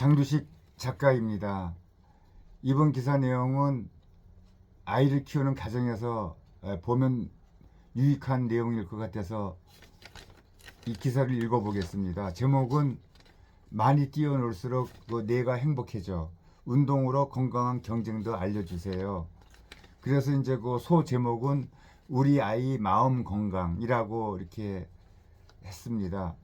장두식 작가입니다. 이번 기사 내용은 아이를 키우는 가정에서 에, 보면 유익한 내용일 것 같아서 이 기사를 읽어보겠습니다. 제목은 많이 뛰어놀수록 그 뇌가 행복해져. 운동으로 건강한 경쟁도 알려주세요. 그래서 이제 그 소 제목은 우리 아이 마음 건강이라고 이렇게 했습니다.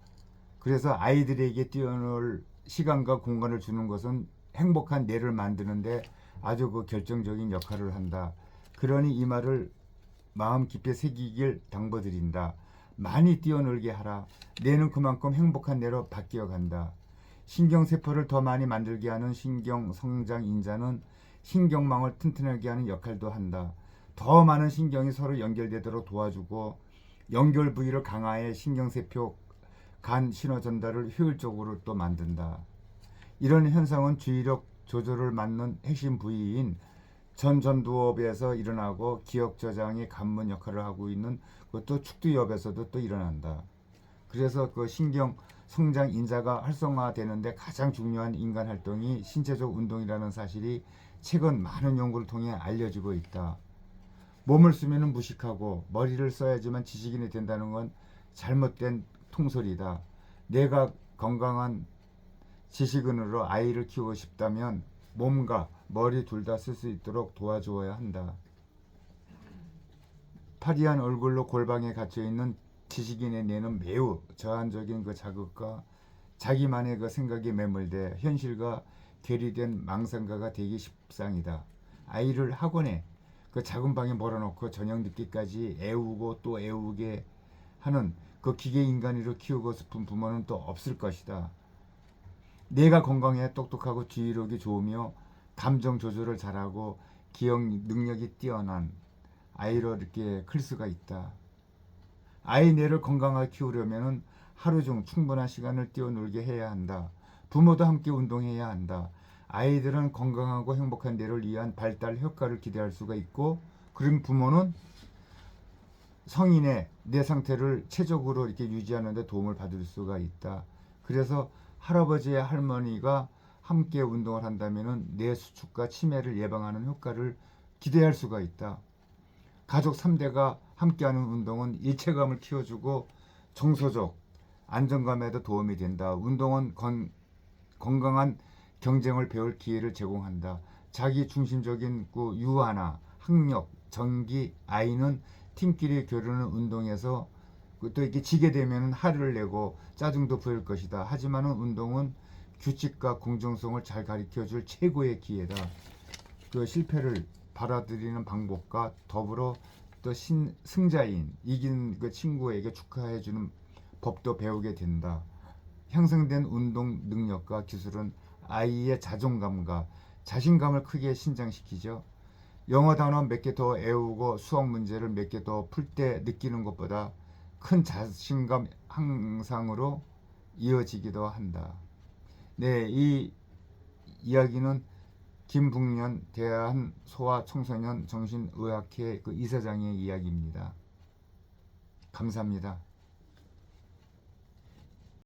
그래서 아이들에게 뛰어놀 시간과 공간을 주는 것은 행복한 뇌를 만드는데 아주 그 결정적인 역할을 한다. 그러니 이 말을 마음 깊이 새기길 당부드린다. 많이 뛰어놀게 하라. 뇌는 그만큼 행복한 뇌로 바뀌어 간다. 신경세포를 더 많이 만들게 하는 신경 성장 인자는 신경망을 튼튼하게 하는 역할도 한다. 더 많은 신경이 서로 연결되도록 도와주고 연결 부위를 강화해 신경세포 간 신호 전달을 효율적으로 또 만든다. 이런 현상은 주의력 조절을 맡는 핵심 부위인 전전두엽에서 일어나고 기억 저장의 관문 역할을 하고 있는 그것도 축두엽에서도 또 일어난다. 그래서 그 신경 성장 인자가 활성화되는데 가장 중요한 인간 활동이 신체적 운동이라는 사실이 최근 많은 연구를 통해 알려지고 있다. 몸을 쓰면 무식하고 머리를 써야지만 지식인이 된다는 건 잘못된 통솔이다. 내가 건강한 지식인으로 아이를 키우고 싶다면 몸과 머리 둘 다 쓸 수 있도록 도와주어야 한다. 파리한 얼굴로 골방에 갇혀 있는 지식인의 뇌는 매우 저한적인 그 자극과 자기만의 그 생각에 매몰돼 현실과 괴리된 망상가가 되기 십상이다. 아이를 학원에 그 작은 방에 몰아놓고 저녁 늦게까지 애우고 또 애우게 하는 그 기계 인간으로 키우고 싶은 부모는 또 없을 것이다. 내가 건강해 똑똑하고 주의력이 좋으며 감정 조절을 잘하고 기억 능력이 뛰어난 아이로 이렇게 클 수가 있다. 아이 뇌를 건강하게 키우려면 하루 중 충분한 시간을 뛰어놀게 해야 한다. 부모도 함께 운동해야 한다. 아이들은 건강하고 행복한 뇌를 위한 발달 효과를 기대할 수가 있고, 그럼 부모는 성인의 뇌 상태를 체적으로 이렇게 유지하는 데 도움을 받을 수가 있다. 그래서 할아버지의 할머니가 함께 운동을 한다면 뇌 수축과 치매를 예방하는 효과를 기대할 수가 있다. 가족 3대가 함께하는 운동은 일체감을 키워주고 정서적 안정감에도 도움이 된다. 운동은 건, 건강한 경쟁을 배울 기회를 제공한다. 자기 중심적인 그 유아나 학력, 전기, 아이는 팀끼리 겨루는 운동에서 그또 이렇게 지게 되면 화를 내고 짜증도 보일 것이다. 하지만은 운동은 규칙과 공정성을 잘 가르쳐 줄 최고의 기회다. 그 실패를 받아들이는 방법과 더불어 또 신, 승자인 이긴 그 친구에게 축하해 주는 법도 배우게 된다. 향상된 운동 능력과 기술은 아이의 자존감과 자신감을 크게 신장시키죠. 영어 단어 몇 개 더 외우고 수학 문제를 몇 개 더 풀 때 느끼는 것보다 큰 자신감 향상으로 이어지기도 한다. 네, 이 이야기는 김북년 대한 소아 청소년 정신의학회 그 이사장의 이야기입니다. 감사합니다.